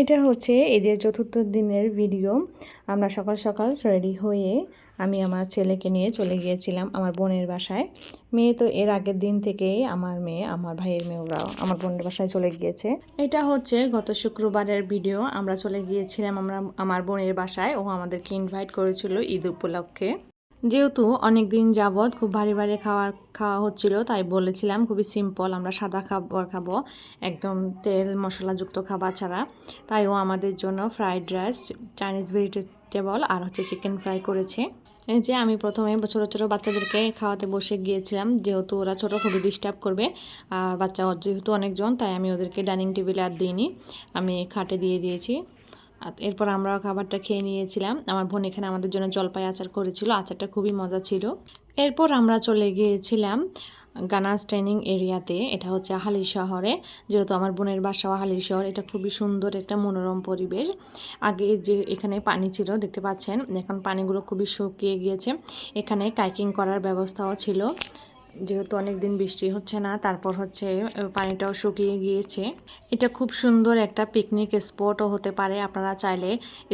এটা হচ্ছে ঈদের চতুর্থ দিনের ভিডিও। আমরা সকাল সকাল রেডি হয়ে আমি আমার ছেলেকে নিয়ে চলে গিয়েছিলাম আমার বোনের বাসায়। মেয়ে তো এর আগের দিন থেকেই আমার মেয়ে, আমার ভাইয়ের মেয়ে ওরাও আমার বোনের বাসায় চলে গিয়েছে। এটা হচ্ছে গত শুক্রবারের ভিডিও। আমরা চলে গিয়েছিলাম আমরা, আমার বোনের বাসায়। ও আমাদেরকে ইনভাইট করেছিল ঈদ উপলক্ষে। যেহেতু অনেক দিন যাবৎ খুব ভারী ভারী খাবার খাওয়া হচ্ছিল, তাই বলেছিলাম খুবই সিম্পল আমরা সাদা খাবার খাব, একদম তেল মশলাযুক্ত খাবার ছাড়া। তাই ও আমাদের জন্য ফ্রাইড রাইস চাইনিজ ভেজিটেবল আর হচ্ছে চিকেন ফ্রাই করেছে। এই যে আমি প্রথমে ছোটো ছোটো বাচ্চাদেরকে খাওয়াতে বসে গিয়েছিলাম, যেহেতু ওরা ছোটো খুবই ডিস্টার্ব করবে। আর বাচ্চা যেহেতু অনেকজন, তাই আমি ওদেরকে ডাইনিং টেবিলে আর দিইনি, আমি খাটে দিয়ে দিয়েছি। এরপর আমরা খাবারটা খেয়ে নিয়েছিলাম। আমার বোন এখানে আমাদের জন্য জলপাই আচার করেছিল, আচারটা খুবই মজা ছিল। এরপর আমরা চলে গিয়েছিলাম গানাস ট্রেনিং এরিয়াতে, এটা হচ্ছে হালি শহরে। যেহেতু আমার বোনের বাসাও হালি শহর, এটা খুবই সুন্দর একটা মনোরম পরিবেশ। আগে যে এখানে পানি ছিল, দেখতে পাচ্ছেন, এখন পানিগুলো খুবই শুকিয়ে গিয়েছে। এখানে কাইকিং করার ব্যবস্থাও ছিল। যেহেতু অনেক দিন বৃষ্টি হচ্ছে না, তারপর হচ্ছে পানিটাও শুকিয়ে গিয়েছে। এটা খুব সুন্দর একটা পিকনিক স্পটও হতে পারে। আপনারা চাইলে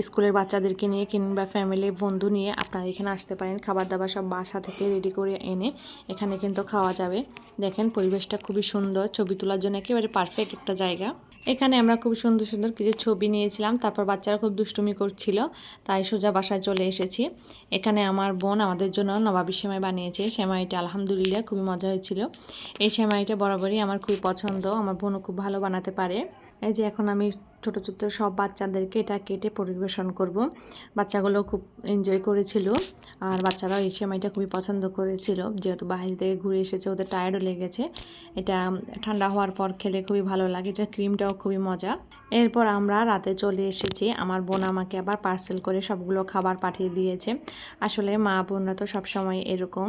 স্কুলের বাচ্চাদেরকে নিয়ে কিংবা ফ্যামিলি বন্ধু নিয়ে আপনারা এখানে আসতে পারেন। খাবার দাবার সব বাসা থেকে রেডি করে এনে এখানে কিন্তু খাওয়া যাবে। দেখেন, পরিবেশটা খুবই সুন্দর। ছবি তোলার জন্য একেবারে পারফেক্ট একটা জায়গা। এখানে আমরা খুব সুন্দর সুন্দর কিছু ছবি নিয়েছিলাম। তারপর বাচ্চারা খুব দুষ্টুমি করছিল, তাই সোজা বাসায় চলে এসেছি। এখানে আমার বোন আমাদের জন্য নবাবী সেমাই বানিয়েছে। সেমাইটা আলহামদুলিল্লাহ খুবই মজা হয়েছিল। এই সেমাইটা বরাবরই আমার খুবই পছন্দ, আমার বোনও খুব ভালো বানাতে পারে। এই যে এখন আমি ছোট ছোট সব বাচ্চাদেরকে এটা কেটে পরিবেশন করব। বাচ্চাগুলো খুব এনজয় করেছিল। আর বাচ্চারা এই সময়টা খুবই পছন্দ করেছিল। যেহেতু বাইরে থেকে ঘুরে এসেছে, ওদের টায়ার্ডও লেগেছে। এটা ঠান্ডা হওয়ার পর খেলে খুবই ভালো লাগে। এটা ক্রিমটাও খুবই মজা। এরপর আমরা রাতে চলে এসেছি। আমার বোন আমাকে আবার পার্সেল করে সবগুলো খাবার পাঠিয়ে দিয়েছে। আসলে মা বোনরা তো সবসময় এরকম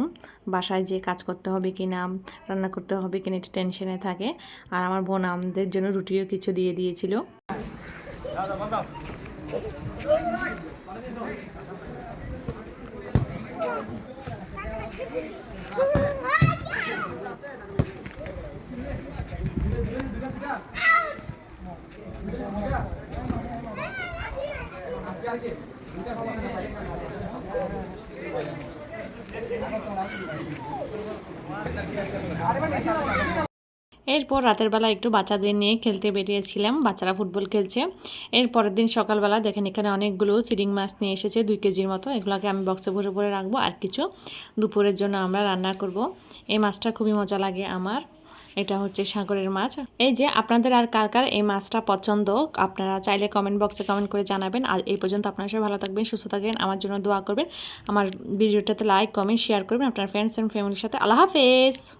বাসায় যে কাজ করতে হবে কি না রান্না করতে হবে কিনা এটা টেনশনে থাকে। আর আমার বোন আমাদের জন্য রুটিও কিছু দিয়ে দিয়েছিল। আরে মানে এরপর রাতের বেলা একটু বাচ্চাদের নিয়ে খেলতে বেরিয়েছিলাম। বাচ্চারা ফুটবল খেলছে। এর পরের দিন সকালবেলা দেখেন এখানে অনেকগুলো চিরিং মাছ নিয়ে এসেছে দুই কেজির মতো। এগুলোকে আমি বক্সে ভরে ভরে রাখব আর কিছু দুপুরের জন্য আমরা রান্না করব। এই মাছটা খুবই মজা লাগে আমার। এটা হচ্ছে সাগরের মাছ। এই যে আপনাদের আর কার কার এই মাছটা পছন্দ, আপনারা চাইলে কমেন্ট বক্সে কমেন্ট করে জানাবেন। আর এই পর্যন্ত আপনারা সবাই ভালো থাকবেন, সুস্থ থাকবেন, আমার জন্য দোয়া করবেন। আমার ভিডিওটাতে লাইক কমেন্ট শেয়ার করবেন। আপনার ফ্রেন্ডস অ্যান্ড ফ্যামিলির সাথে। আল্লাহ হাফেজ!